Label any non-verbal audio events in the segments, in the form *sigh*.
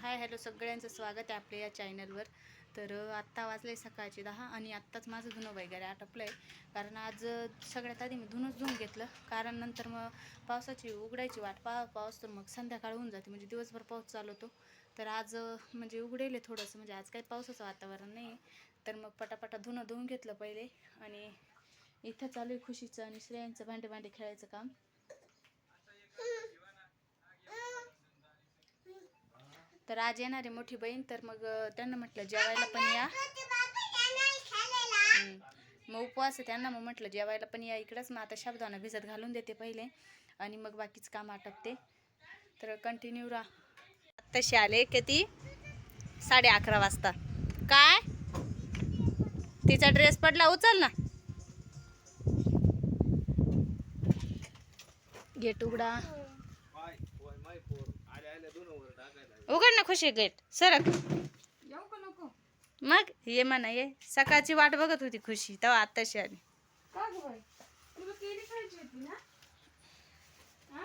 Hi hello सगळ्यांचं स्वागत आहे आपल्या या चॅनलवर. तर आत्ता वाजले सकाळचे दहा आणि आत्ताच माझं धुणं वगैरे आटपलं आहे कारण आज सगळ्यात आधी मी धुणंच धुवून घेतलं. कारण नंतर मग पावसाची उघडायची वाट पा पाऊस तर मग संध्याकाळ होऊन जाते. म्हणजे दिवसभर पाऊस चालू होतो. तर आज म्हणजे उघडेल आहे थोडंसं. म्हणजे आज काही पावसाचं वातावरण नाही तर मग पटापटा धुणं धुवून घेतलं पहिले. आणि इथं चालू आहे खुशीचं आणि श्रेयांचं भांडे भांडे खेळायचं काम. तर आज येणार आहे मोठी बहीण तर मग त्यांना म्हटलं जेवायला पण या. मग उपवास आहे त्यांना मग म्हटलं जेवायला पण या इकडंच. मग आता शब्दानं भिजत घालून देते पहिले आणि मग बाकीच काम आटपते. तर कंटिन्यू राहा. तशी आले किती? साडे अकरा वाजता. काय? तिचा ड्रेस पडला उचल ना. गेट उघडा. उघड ना खुशी गेट सरक मग? ये म्हणा ये. सकाळची वाट बघत होती खुशी तेव्हा आत्ताशी आली. हा?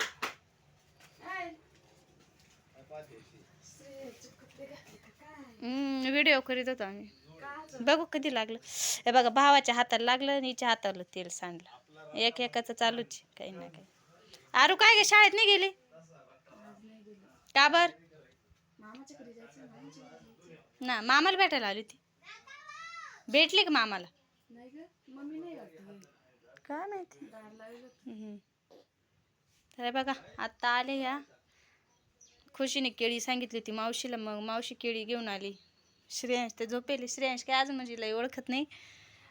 व्हिडिओ करीत होतो आम्ही? बघू कधी लागलं. हे बघा भावाच्या हाताला लागलं आणि हिच्या हाताला तेल सांडलं. एक एकाचं चालूच काही ना काही. आरू काय गे शाळेत नाही गेली आज नाही गेलो. का बर मामाच्या घरी जायचं मामाच्या घरी जायचं ना मामाला भेटायला आली ती भेटली का मामाला? नाही ग मम्मी नाही वाटत काय माहिती. तर बघा आत्ता आले ह्या खुशीने केळी सांगितली होती मावशीला मग मावशी केळी घेऊन आली. श्रेयांश ते झोपेली. श्रेयांश काय अजून म्हणजे लय ओळखत नाही.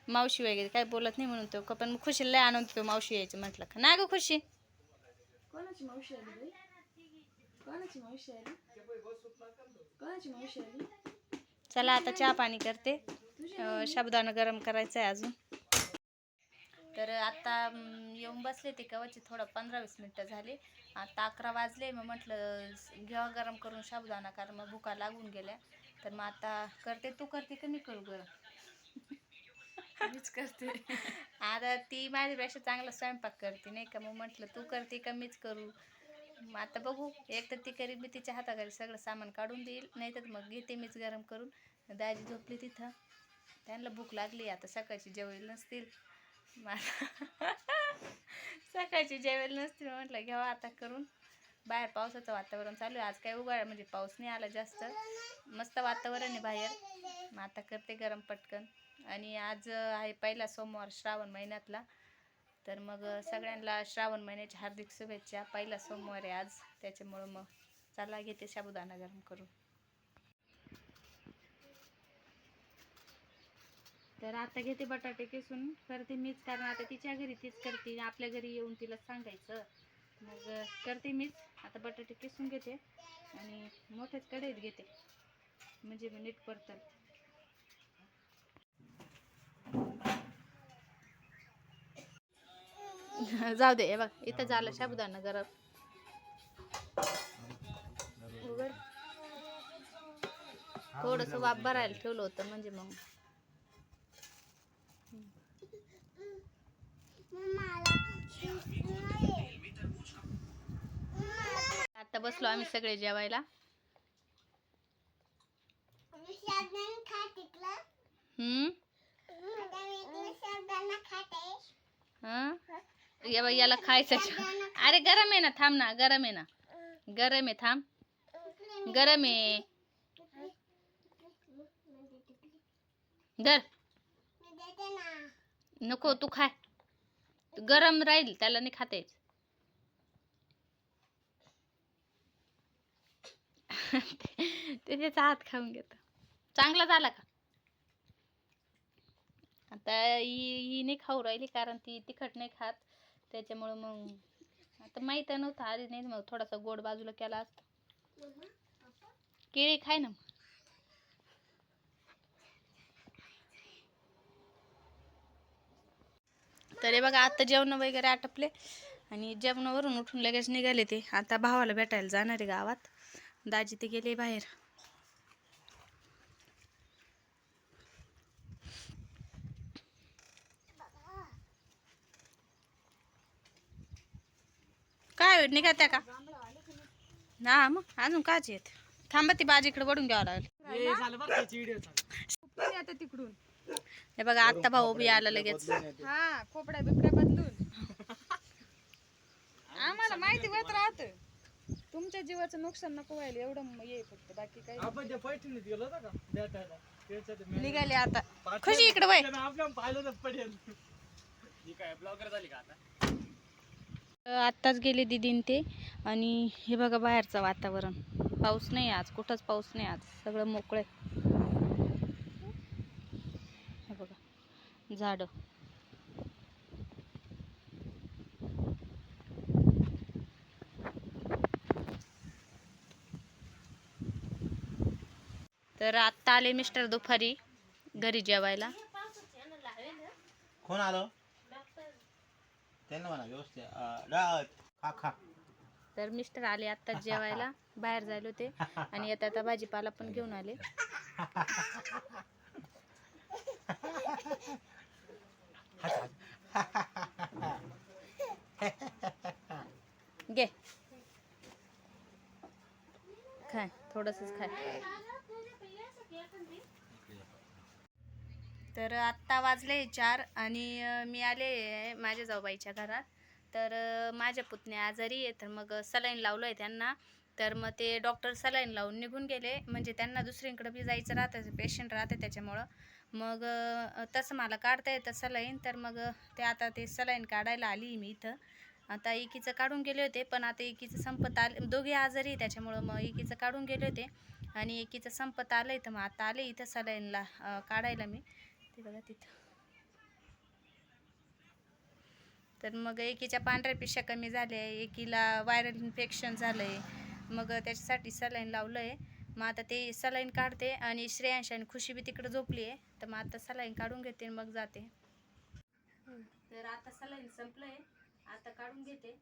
मावशी वगैरे काय बोलत नाही म्हणून तो का पण खुशीला लय आनंद होतो मावशी यायचं म्हटलं का. ना गं खुशी? कोणाची मावशी आली कोणाची मावशी आली? कोणाची मावशी आली? चला आता चहा पाणी करते. साबुदाणा गरम करायचं आहे अजून. तर आता येऊन बसले ते कवाचे थोडं पंधरा वीस मिनटं झाले. आता अकरा वाजले मग म्हटलं घ्यावा गरम करून साबुदाणा कारण मग भुका लागून गेल्या. तर मग आता करते तू करते का मी करू गरम मीच करते. आता ती माझ्यापेक्षा चांगला स्वयंपाक करते नाही का? मग म्हटलं तू करते का मीच करू? मग आता बघू. एक तर ती करी मी तिच्या हाताखाली सगळं सामान काढून देईल. नाही तर मग घेते मीच गरम करून. दाजी झोपली तिथं. त्यांना भूक लागली. आता सकाळची जेवायला नसतील. मला *laughs* सकाळची जेवायला नसतील म्हटलं घ्यावा आता करून. बाहेर पावसाचं वातावरण चालू आहे. आज काय उगाळ म्हणजे पाऊस नाही आला जास्त. मस्त वातावरण आहे बाहेर. मग आता करते गरम पटकन. आणि आज आहे पहिला सोमवार श्रावण महिन्यातला. तर मग सगळ्यांना श्रावण महिन्याच्या हार्दिक शुभेच्छा. पहिला सोमवार आहे आज त्याच्यामुळं मग चला घेते साबुदाणा गरम करून. तर आता घेते बटाटे किसून. करते मीच कारण आता तिच्या घरी तीच करते. आपल्या घरी येऊन तिला सांगायचं. मग करते मीच. आता बटाटे किसून घेते. आणि मोठ्याच कढईत घेते. म्हणजे मी नीट परतल *laughs* जाऊ दे बघ इथं झालं साबुदाणा गरम. उघड. थोडस वाप भरायला ठेवलं होतं म्हणजे मग. आता बसलो आम्ही सगळे जेवायला. हम्म? हं? या बाई, याला खायचं अरे गरम आहे ना थांब ना गरम आहे ना. गरम आहे थांब. गरम आहे. धर. नको तू खाय गरम राहील त्याला नाही खाता यायचं ते हात खाऊन घेत. चांगला झाला का? आता ही ही नाही खाऊ राहिली कारण ती तिखट नाही खात. त्याच्यामुळं मग आता माहीत नव्हतं आधी नाही मग थोडासा गोड बाजूला केला असता. केळी खाय ना तरी बघा आता जेवण वगैरे आटपले आणि जेवणावरून उठून लगेच निघाले ते. आता भावाला भेटायला जाणार आहे गावात. दाजी ते गेले बाहेर. काय होईल? निघत्या का? ना मग अजून काच येत थांबा ती बाजीकडे वडून घ्यावं लागेल. आता तिकडून. हे बघा आत्ता भाऊ बी आला लगेच. हा कोपड्या बिपड्या बदलून. आम्हाला माहिती होत राहत. तुमच्या जीवाचं नुकसान नको व्हायला एवढं ये फक्त बाकी काही नाही. आपण त्या पैठणीत गेलो होतो का? भेटायला. त्याच्यात मे- निघाले आता. खुशी इकडे वय. पाहिलं पडेल. ही काय ब्लॉगर झाली का आता? आत्ताच गेले दिदीन ते. आणि हे बघा बाहेरचं वातावरण. पाऊस नाही आज. कुठंच पाऊस नाही आज. सगळं मोकळं हे बघा. झाडं. तर आत्ता आले मिस्टर दुपारी घरी जेवायला. कोण आलं? त्यांना म्हणा व्यवस्थित. खा खा. तर मिस्टर आले आत्ताच जेवायला. बाहेर जायला होते. आणि आता आता भाजीपाला पण घेऊन आले. घे. खाय थोडंसंच खाय तर आत्ता वाजले चार आणि मी आले माझ्या जाऊबाईच्या घरात. तर माझ्या पुतण्या आजारी आहे. तर मग सलाईन लावलं आहे त्यांना. तर मग ते डॉक्टर सलाईन लावून निघून गेले. म्हणजे त्यांना दुसरीकडे बी जायचं राहतं पेशंट राहते त्याच्यामुळं. मग तसं मला काढता येतं सलाईन. तर मग ते आता ते सलाईन काढायला आली मी इथं. आता एकीचं काढून गेले होते पण आता एकीचं संपत आले दोघे आजारी आहे त्याच्यामुळं मग एकीचं काढून गेले होते. आणि एकीचं संपत आलं आहे तर मग आता आले इथं सलाईनला काढायला मी. ते बघा तिथं. तर मग एकीच्या पांढऱ्या पिशा कमी झाल्या एकीला व्हायरल इन्फेक्शन झालं आहे मग त्याच्यासाठी सलाईन लावलं आहे मग आता ते सलाईन काढते आणि श्रेयांश आणि खुशी बी तिकडे झोपली आहे तर मग आता सलाईन काढून घेते आणि मग जाते. तर आता सलाईन संपलं आहे आता काढून घेते.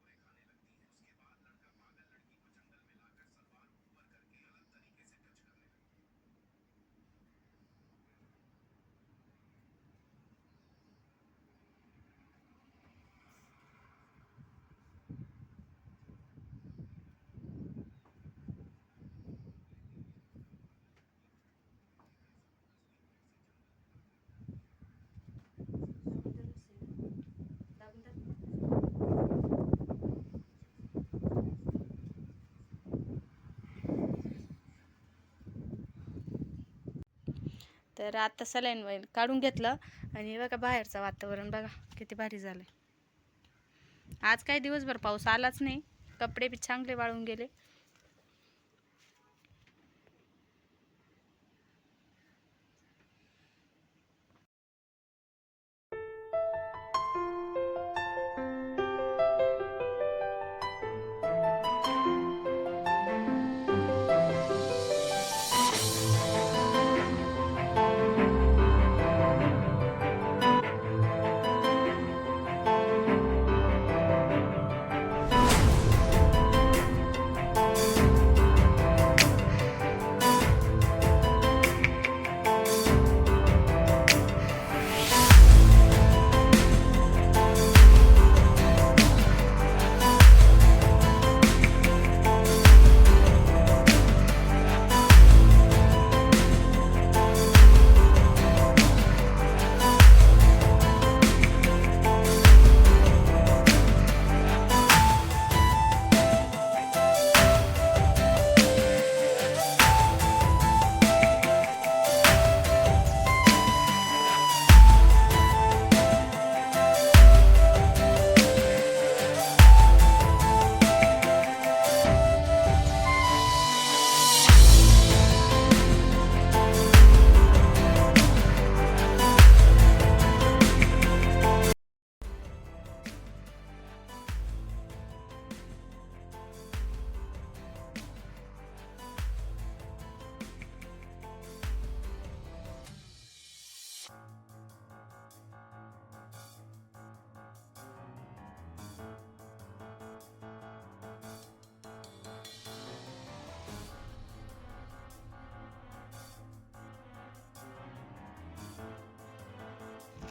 तर आता सलाईन वाईन काढून घेतलं आणि बघा बाहेरचं वातावरण बघा किती भारी झालं आज काही दिवसभर पाऊस आलाच नाही. कपडे बी चांगले वाळून गेले.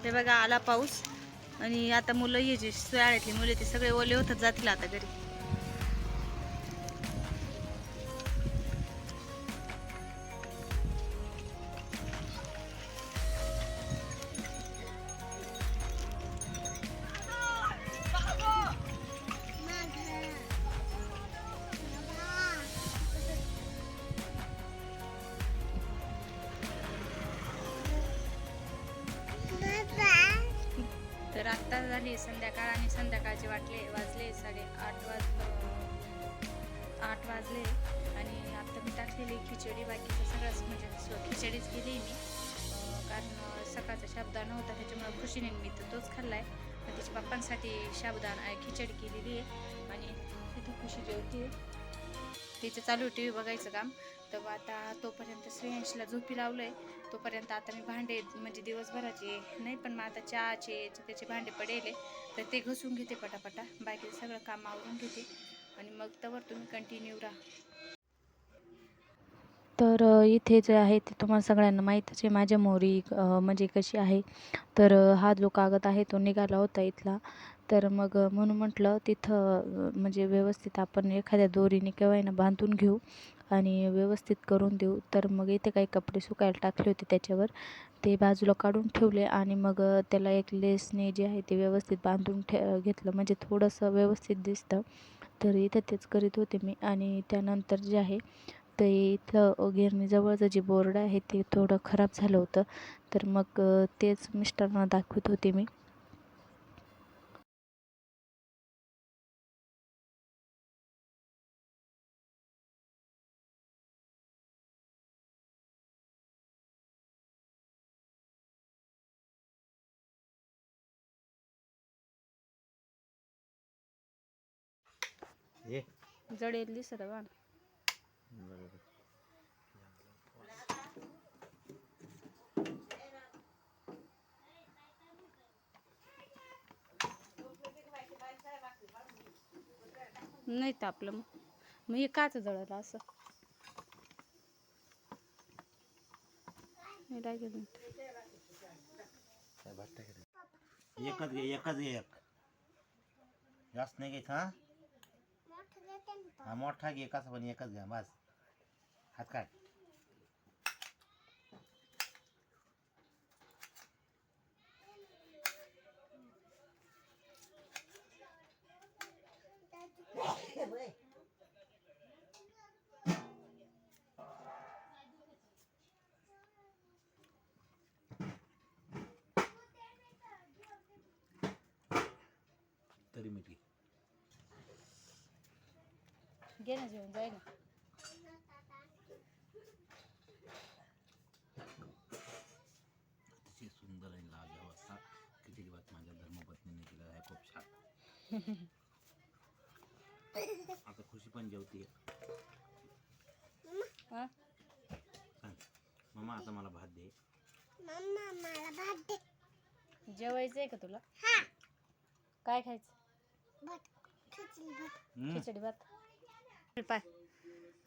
हे बघा आला पाऊस. आणि आता मुलं यायची शाळेतली मुलं ते सगळे ओले होतात जातील आता घरी. संध्याकाळचे वाटले वाजले साडे आठ वाज आठ वाजले आणि आता मी टाकलेली खिचडी बाकीचं सगळंच म्हणजे खिचडीच केली मी. कारण सकाळचा शाबदान होता त्याच्यामुळे खुशीने मी तर तोच खाल्ला आहे तिच्या पप्पांसाठी शाबदान खिचडी केलेली आहे आणि तिथं खुशी जेवते तिचं चालू टी व्ही बघायचं काम. तर मग आता तोपर्यंत श्रेयांशीला झोपी लावलं आहे तोपर्यंत आता मी भांडे म्हणजे दिवसभराचे नाही पण मग आता चहाचे त्याचे भांडे पडेले तर ते घसून घेते पटापटा. बाकी सगळं काम आवरून घेते. आणि मग तवर तुम्ही कंटिन्यू राहा. तर इथे जे आहे ते तुम्हाला सगळ्यांना माहीतच आहे. माझ्या मोरी म्हणजे कशी आहे? तर हा जो कागद आहे तो निघाला होता इथला. तर मग म्हणून म्हटलं तिथं म्हणजे व्यवस्थित आपण एखाद्या दोरीने केव्हा ना बांधून घेऊ. आणि व्यवस्थित करून देऊ. तर मग इथे काही कपडे सुकायला टाकले होते त्याच्यावर. ते बाजूला काढून ठेवले आणि मग त्याला एक लेसने जे आहे ते व्यवस्थित बांधून ठे घेतलं. म्हणजे थोडंसं व्यवस्थित दिसतं. तर इथं तेच करीत होते मी. आणि त्यानंतर जे आहे ते इथलं गिरणीजवळचं जे बोर्ड आहे ते थोडं खराब झालं होतं. तर मग तेच मिस्टरांना दाखवत होते मी. जडेल दिसत बा नाही तापलं मग. मग हे काच जळलं असं? लागेल एकच घे एकच घे एक. जास्त नाही घ्यायचं हा? हा मोठा घे कसा पण एकच घ्या बस. हात काढ तरी मीठ घे घे ना जेवण जाय ना अतिशय सुंदर आणि लाजवाब असा खिचडी भात माझ्या धर्मपत्नीने केला आहे खूप छान. आता खुशी पण जेवते हा? सांग मामा आता मला भात दे. जेवायचं आहे का तुला? काय खायचं? हम्म. खिचडी भात. पाय.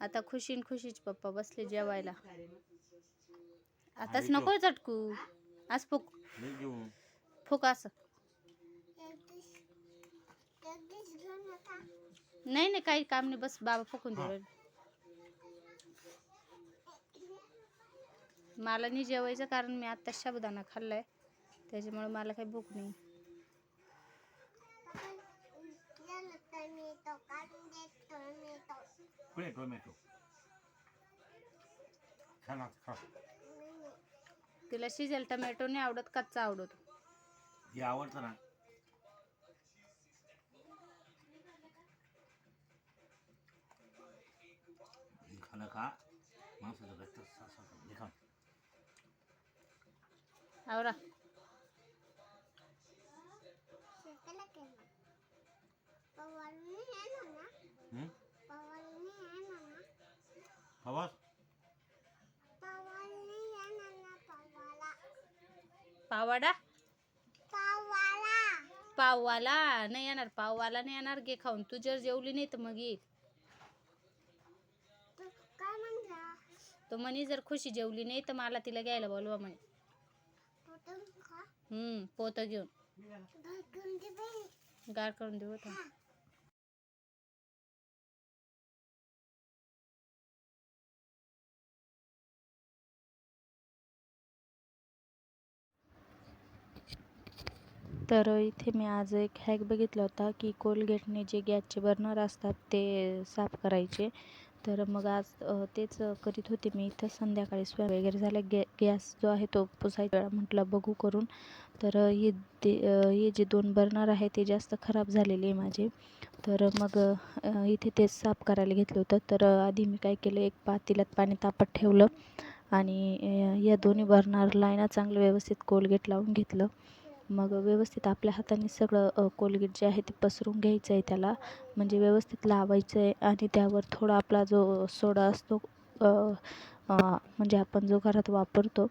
आता खुशीन खुशीच पप्पा बसले जेवायला. आताच नको चटकू. आज फुक. दे फुक असं. नाही नाही काही काम नाही बस बाबा फुकून राहिले. मला नाही जेवायचं कारण मी आत्ता साबुदाणा खाल्लाय. त्याच्यामुळे मला काही भूक नाही. टोमॅटो खा तिला शिजेल टमॅटो नाही आवडत कच्चा आवडतो. हे आवडतं ना. हे खाल्लं का माणसाचं रक्त हे खा. आवरा. हवास पाववाडा पाववाला? नाही येणार. पाववाला नाही येणार. घे खाऊन. तू जर जेवली नाही तर मग ये. तो म्हणे जर खुशी जेवली नाही तर मला तिला घ्यायला बोलवा म्हणे. हम्म पोत घेऊन. गार करून देऊ तर इथे मी आज एक हॅक बघितला होता की कोलगेटने जे गॅसचे बर्नर असतात ते साफ करायचे. तर मग आज तेच करीत होते मी. इथं संध्याकाळी स्वयं वगैरे झाल्या गॅ गॅस जो आहे तो पुसायचा म्हटलं बघू करून. तर हे ते हे जे दोन बर्नर आहे ते जास्त खराब झालेले आहे माझे. तर मग इथे तेच साफ करायला घेतलं होतं. तर आधी मी काय केलं एक पातेल्यात पाणी तापत ठेवलं आणि या दोन्ही बर्नरला आहे ना चांगलं व्यवस्थित कोलगेट लावून घेतलं. मग व्यवस्थित आपल्या हाताने सगळं कोलगेट जे आहे ते पसरून घ्यायचं आहे त्याला. म्हणजे व्यवस्थित लावायचं आहे आणि त्यावर थोडा आपला जो सोडा असतो म्हणजे आपण जो घरात वापरतो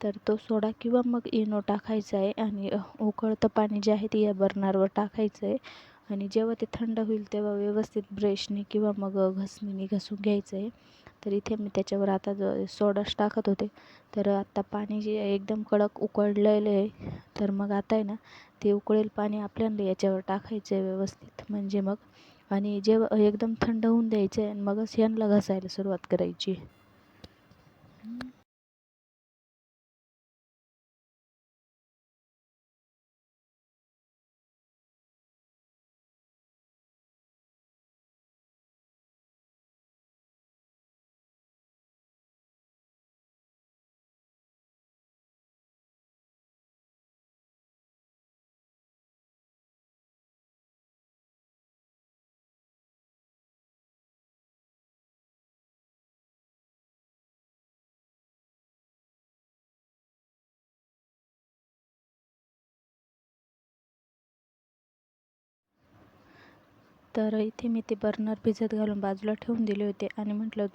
तर तो सोडा किंवा मग इनो टाकायचा आहे आणि उकळतं पाणी जे आहे ते या बर्नरवर टाकायचं आहे. आणि जेव्हा ते थंड होईल तेव्हा व्यवस्थित ब्रशने किंवा मग घसणीने घसून घासून घ्यायचं आहे. तर इथे मी त्याच्यावर आता जो सोडाच टाकत होते. तर आत्ता पाणी जे एकदम कडक उकळलेलं आहे तर मग आता आहे ना ते उकळेल पाणी आपल्याला याच्यावर टाकायचं आहे व्यवस्थित. म्हणजे मग आणि जेव्हा एकदम थंड होऊन द्यायचं आहे आणि मगच यांना घासायला सुरुवात करायची. तर इथे मी ते बर्नर भिजत घालून बाजूला ठेवून दिले होते. आणि म्हटलं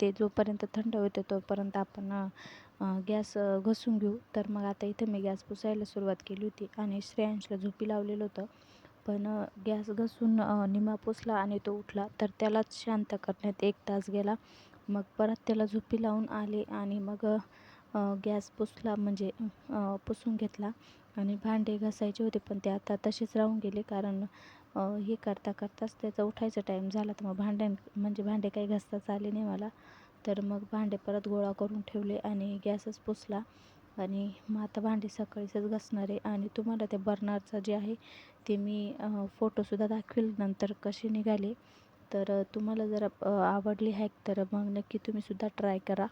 ते जोपर्यंत थंड होते तोपर्यंत आपण गॅस घसून घेऊ. तर मग आता इथे मी गॅस पुसायला सुरुवात केली होती आणि श्रेयांशला झोपी लावलेलं होतं. पण गॅस घसून निमा पुसला आणि तो उठला. तर त्यालाच शांत करण्यात एक तास गेला. मग परत त्याला झोपी लावून आले आणि मग गॅस पुसला म्हणजे पुसून घेतला आणि भांडे घासायचे होते पण ते आता तसेच राहून गेले कारण हे करता करताच त्याचा उठायचा टाईम झाला तर मग भांड्यां म्हणजे भांडे काही घासताच आले नाही मला. तर मग भांडे परत गोळा करून ठेवले आणि गॅसच पुसला. आणि मग आता भांडी सकाळीच घासणार आहे आणि तुम्हाला ते बर्नरचं जे आहे ते मी फोटोसुद्धा दाखवेल नंतर कसे निघाले. तर तुम्हाला जर आवडली हॅक तर मग नक्की तुम्हीसुद्धा ट्राय करा.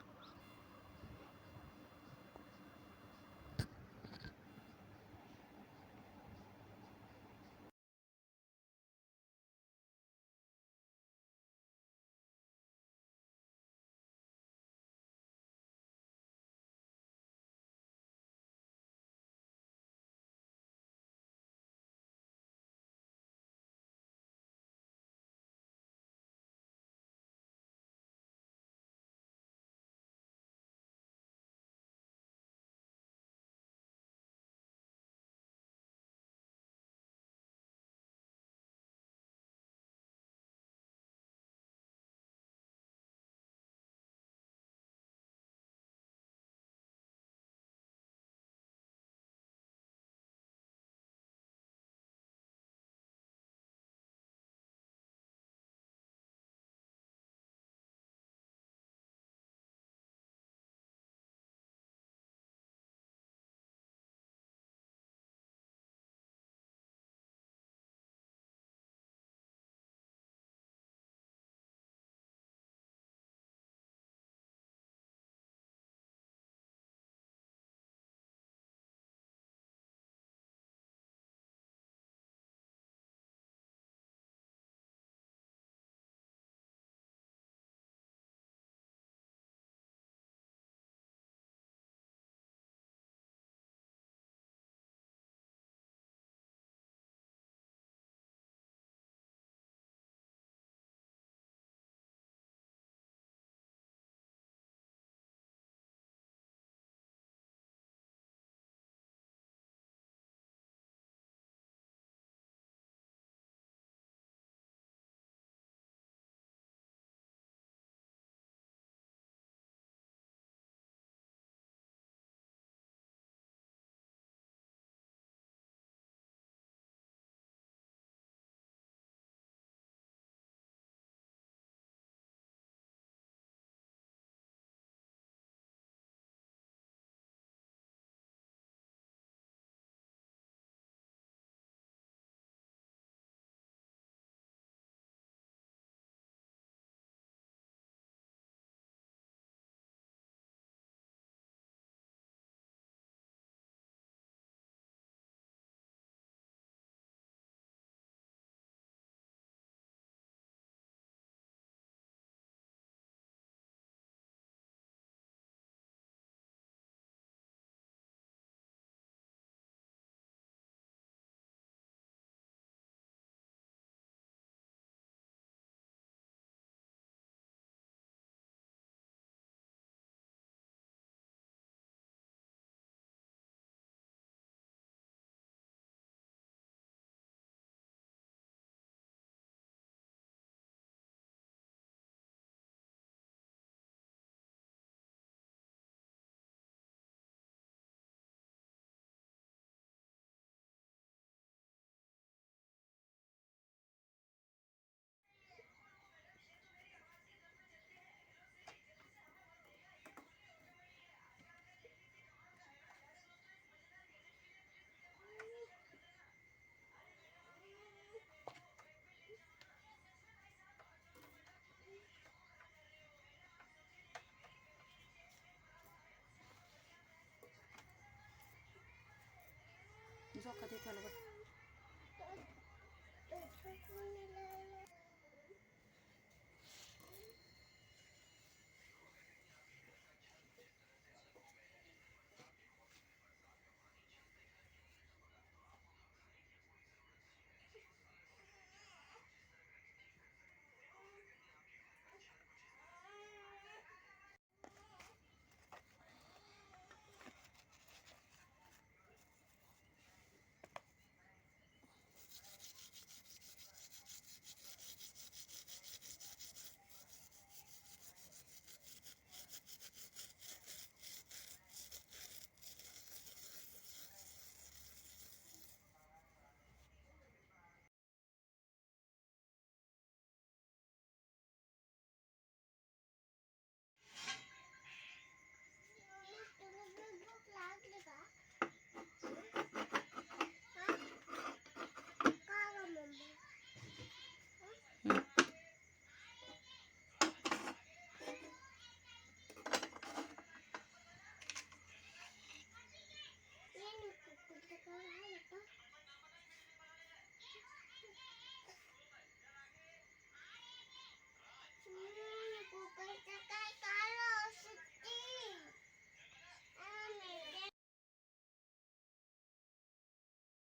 झोका दे त्याला बघ